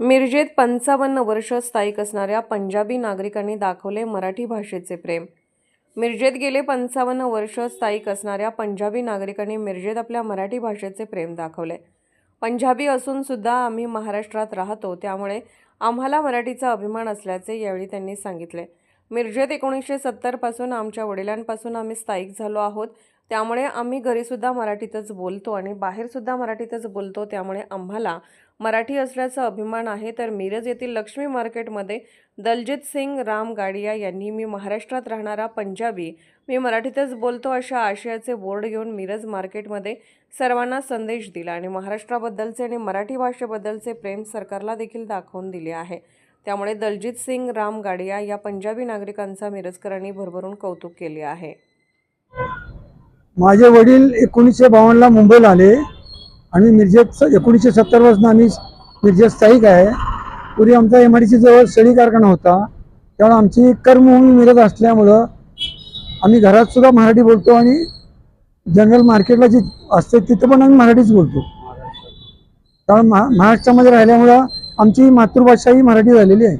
मिरजेत पंचावन्न वर्ष स्थायिक असणाऱ्या पंजाबी नागरिकांनी दाखवले मराठी भाषेचे प्रेम. मिरजेत गेले पंचावन्न वर्ष स्थायिक असणाऱ्या पंजाबी नागरिकांनी मिरजेत आपल्या मराठी भाषेचे प्रेम दाखवले. पंजाबी असूनसुद्धा आम्ही महाराष्ट्रात राहतो त्यामुळे आम्हाला मराठीचा अभिमान असल्याचे यावेळी त्यांनी सांगितले. मिरजेत एकोणीसशे सत्तरपासून आमच्या वडिलांपासून आम्ही स्थायिक झालो आहोत. त्यामुळे आम्ही घरीसुद्धा मराठीतच बोलतो आणि बाहेरसुद्धा मराठीतच बोलतो. त्यामुळे आम्हाला मराठी असल्याचा अभिमान आहे. तर मिरज येथील लक्ष्मी मार्केटमध्ये दलजित सिंग राम गाडिया यांनी मी महाराष्ट्रात राहणारा पंजाबी मी मराठीतच बोलतो अशा आशयाचे बोर्ड घेऊन मिरज मार्केटमध्ये सर्वांना संदेश दिला आणि महाराष्ट्राबद्दलचे आणि मराठी भाषेबद्दलचे प्रेम सरकारला देखील दाखवून दिले आहे. त्यामुळे दलजित सिंग राम गाडिया या पंजाबी नागरिकांचा मिरजकरांनी भरभरून कौतुक केले आहे. माझे वडील एकोणीसशे बावन्नला मुंबईला आले आणि मिरजेत एकोणीसशे सत्तरपासून आम्ही मिरजेत स्थायिक आहे. पूर्वी आमचा एम आय डी सी जवळ सळी कारखाना होता. त्यामुळे आमची कर्मभूमी मिरज असल्यामुळं आम्ही घरात सुद्धा मराठी बोलतो आणि जनरल मार्केटला जी असते तिथं पण आम्ही मराठीच बोलतो. त्यामुळे महा महाराष्ट्रामध्ये राहिल्यामुळं आमची मातृभाषा ही मराठी झालेली आहे.